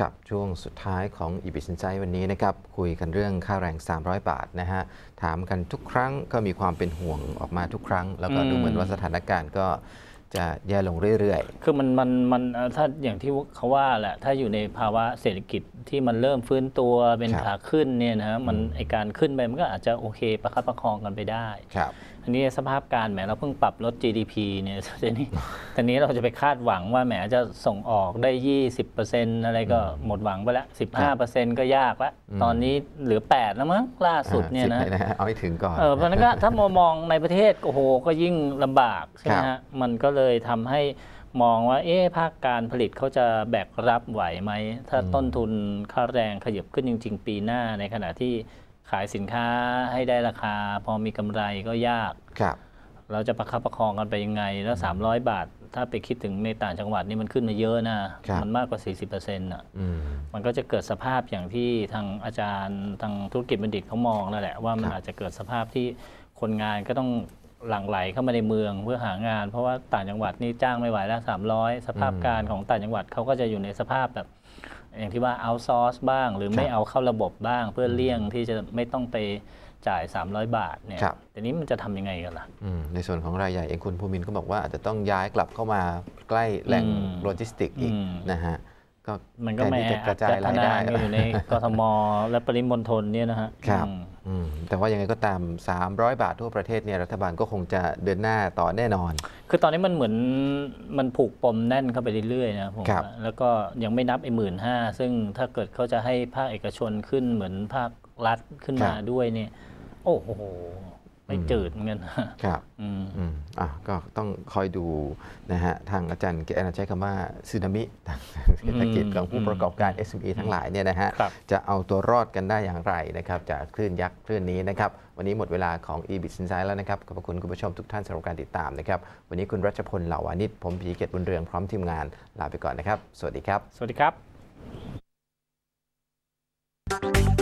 ครับช่วงสุดท้ายของอีบิสินใจวันนี้นะครับคุยกันเรื่องค่าแรง 300 บาทนะฮะถามกันทุกครั้งก็มีความเป็นห่วงออกมาทุกครั้ง แล้วก็อืมดูเหมือนว่าสถานการณ์ก็ จะแย่ลงเรื่อยคือมันมันมันเอ่อถ้าอย่างที่เขาว่าแหละถ้าอยู่ในภาวะเศรษฐกิจที่มันเริ่มฟื้นตัวเป็นครับขาขึ้นเนี่ยนะฮะมันอืมไอการขึ้นไปมันก็อาจจะโอเคประคับประคองกันไปได้ๆครับอันนี้สภาพการแหมเราเพิ่งปรับลด GDP เนี่ยทีนี้ทีนี้เราจะไปคาดหวังว่าแหมจะส่งออกได้ 20%อะไรก็หมดหวังไปแล้ว 15%ก็ยากแล้วอืมตอนนี้เหลือ 8 แล้วมั้งล่าสุดเนี่ยนะอ่าสิบลฮเอาให้ถึงก่อนเออเพราะฉะนั้นก็ถ้ามามองในประเทศโอ้โหก็ยิ่งลำบากใช่ไหมครัฮะบมันก็เลยทำให้มองว่า เอ๊ะภาคการผลิตเขาจะแบกรับไหวไหม ถ้าต้นทุนค่าแรงขยับขึ้นจริง ๆ ปีหน้าในขณะที่ขายสินค้าให้ได้ราคา พอมีกำไรก็ยากครับเราจะประคับประคองกันไปยังไง แล้ว 300 บาท ถ้าไปคิดถึงในต่างจังหวัดนี่มันขึ้นมาเยอะนะครับมันมากกว่า 40%อะอืมมันก็จะเกิดสภาพอย่างที่ทางอาจารย์ทางธุรกิจบัณฑิตเขามองนั่นแหละว่ามันครับอาจจะเกิดสภาพที่คนงานก็ต้อง หลั่งไหลเข้ามาในเมืองเพื่อหางาน เพราะว่าต่างจังหวัดนี่จ้างไม่ไหวแล้ว 300 สภาพการของต่างจังหวัดเขาก็จะอยู่ในสภาพแบบ อย่างที่ว่าเอาซอร์สบ้าง หรือไม่เอาเข้าระบบบ้าง เพื่อเลี่ยงที่จะไม่ต้องไปจ่าย 300 บาทเนี่ยครับ แต่นี้มันจะทำยังไงกันล่ะ อืมในส่วนของรายใหญ่เองคุณภูมินทร์ก็บอกว่าอาจจะต้องย้ายกลับเข้ามาใกล้แหล่งอืมโลจิสติกอีกอืม นะฮะ ก็มันก็แทไม่ที่จะกอาระจจายจะทรายนาได้กันอยู่ในกทม และปริมณฑลเนี่ยนะฮะครับอืมอืมแต่ว่ายังไงก็ตาม 300 บาททั่วประเทศเนี่ยรัฐบาลก็คงจะเดินหน้าต่อแน่นอน คือตอนนี้มันเหมือนมันผูกปมแน่นเข้าไปเรื่อยๆนะผมครับว่าแล้วก็ยังไม่นับไอ้หมื่นห้าซึ่งถ้าเกิดเขาจะให้ภาคเอกชนขึ้นเหมือนภาครัฐขึ้นมาด้วยเนี่ย โอ้โหไม่ จืดเหมือนกันครับอืมอืมอะก็ต้องคอยดูนะฮะทางอาจารย์เกณใช้คำว่าซึนามิทางเศรษฐกิจของผู้ประกอบการ SME ทั้งหลายเนี่ยนะฮะครับจะเอาตัวรอดกันได้อย่างไรนะครับจากคลื่นยักษ์คลื่นนี้นะครับวันนี้หมดเวลาของ e b i t Insight แล้วนะครับขอบพระคุณคุณผู้ชมทุกท่านสำหรับการติดตามนะครับวันนี้คุณรัชพลเหล่าวานิชผมพีเกตบุญเรืองพร้อมทีมงานลาไปก่อนนะครับ สวัสดีครับ สวัสดีครับ